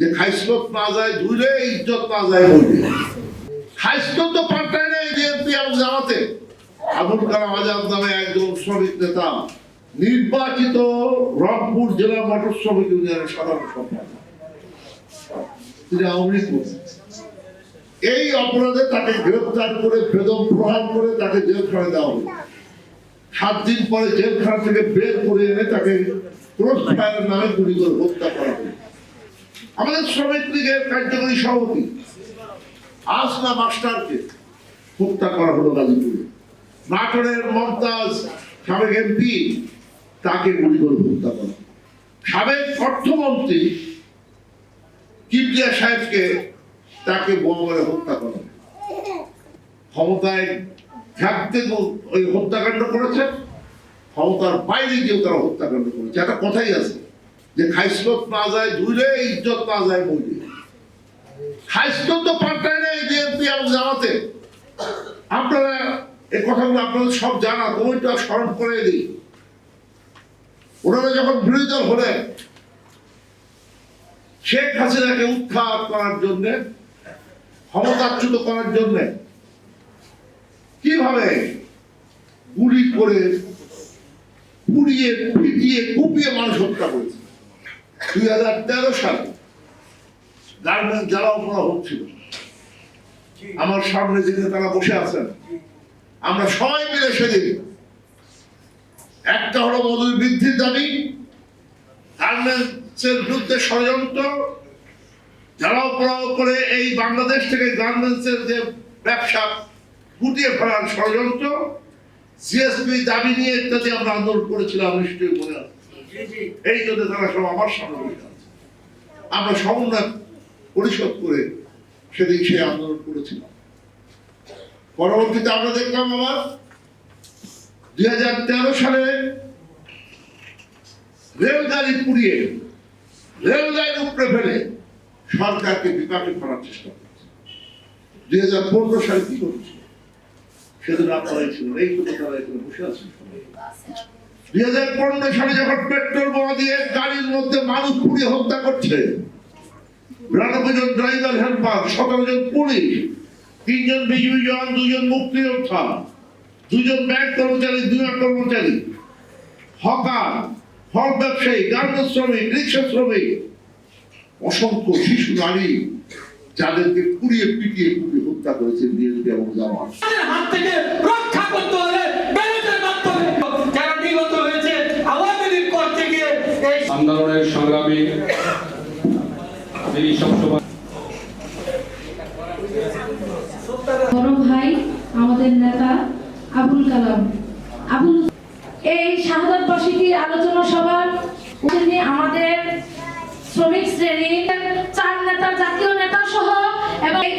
যে খাইসলত না যায় ধুইলে ইজ্জত না যায় বলবে খাইসলত তো পাল্টায় নেই বিএনপি এবং জামাতে। আবুল কালাম আজাদ নামে একজন শ্রমিক নেতা। নির্বাচিত রংপুর জেলা মোটর শ্রমিক ইউনিয়নের সাধারণ সম্পাদক। তিনি আওয়ামী লীগ এই অপরাধে তাকে গ্রেফতার করে বেদম প্রহার করে তাকে জেলখানে দেওয়া হলো। সাত দিন পরে জেলখানা থেকে বের করে এনে তাকে ক্রস নামে গুলি করে হত্যা করা হলো। আমাদের শ্রমিক লীগের কার্যকরী সভাপতি। আজ আসনা মাস্টারকে হত্যা করা হলো গাজীপুরে। নাটোরের মমতাজ সাবেক এমপি তাকে গুলি করে হত্যা করা। সাবেক অর্থমন্ত্রী কিবলিয়া সাহেবকে তাকে বোমা মেরে হত্যা করা। ক্ষমতায় থাকতে ওই হত্যাকাণ্ড করেছে। ক্ষমতার বাইরে গিয়েও তারা হত্যাকাণ্ড করেছে। একটা কথাই আছে। যে খাইসলত না যায়, ধুইলে ইজ্জত না যায় বইলে খাইসলত তো পাল্টায় নেই বিএনপি এবং জামাতে। আপনারা এই কথাগুলো আপনাদের সব জানা তোমারটা স্মরণ করে দিই। ওনারা যখন বিরোধী দল হলেন, শেখ হাসিনাকে উৎখাত করার জন্য, ক্ষমতাচ্যুত করার জন্য কীভাবে গুলি করে পুড়িয়ে, পিটিয়ে, কুপিয়ে মানুষ হত্যা করেছে? দুই হাজার তেরো সালে গার্মেন্ট জ্বালাও করা হচ্ছিল আমার সামনে যেখানে তারা বসে আছেন আমরা সবাই মিলে সেদিন একটা হলো মজুরি বৃদ্ধির দাবি গার্মেন্টসের বিরুদ্ধে ষড়যন্ত্র জ্বালাও পোড়াও করে এই বাংলাদেশ থেকে গার্মেন্টসের যে ব্যবসা গুটিয়ে ফেলার ষড়যন্ত্র সিএসপি দাবি নিয়ে ইত্যাদি আমরা আন্দোলন করেছিলাম নিশ্চয়ই মনে আছে। এই জন্য তারা সব আমার সামনে আমরা সমন্বয় পরিশোধ করে সেদিন সেই আন্দোলন করেছিলাম। পরবর্তীতে আমরা দেখলাম আবার দুই হাজার তেরো সালে রেলগাড়ি পুড়িয়ে রেললাইন উপরে ফেলে সরকারকে বিপাকে করার চেষ্টা করছে। দুই হাজার পনেরো সালে কি করেছিল? সেদিন আপনারাই ছিলেন, এই তো তারা এখানে বসে আছেন। যখন পেট্রোল দিয়ে গাড়ির মধ্যে মানুষ হত্যা করছে তিনজন দুজন মুক্তিযোদ্ধা কর্মচারী কর্মচারী, হকার ব্যবসায়ী শ্রমিক অসংখ্য শিশু, নারী, যাদেরকে পুড়িয়ে পিটিয়ে পুড়িয়ে হত্যা করেছে বিএনপি এবং জামাত। হাত থেকে আন্দোলনের সংগ্রামী যিনি সবসময় বড় ভাই, আমাদের নেতা আবুল কালাম। আবুল এই শাহাদাত বার্ষিকীর আলোচনা সভার আমাদের শ্রমিক শ্রেণি চার নেতা, জাতীয় নেতা সহ এবং এই-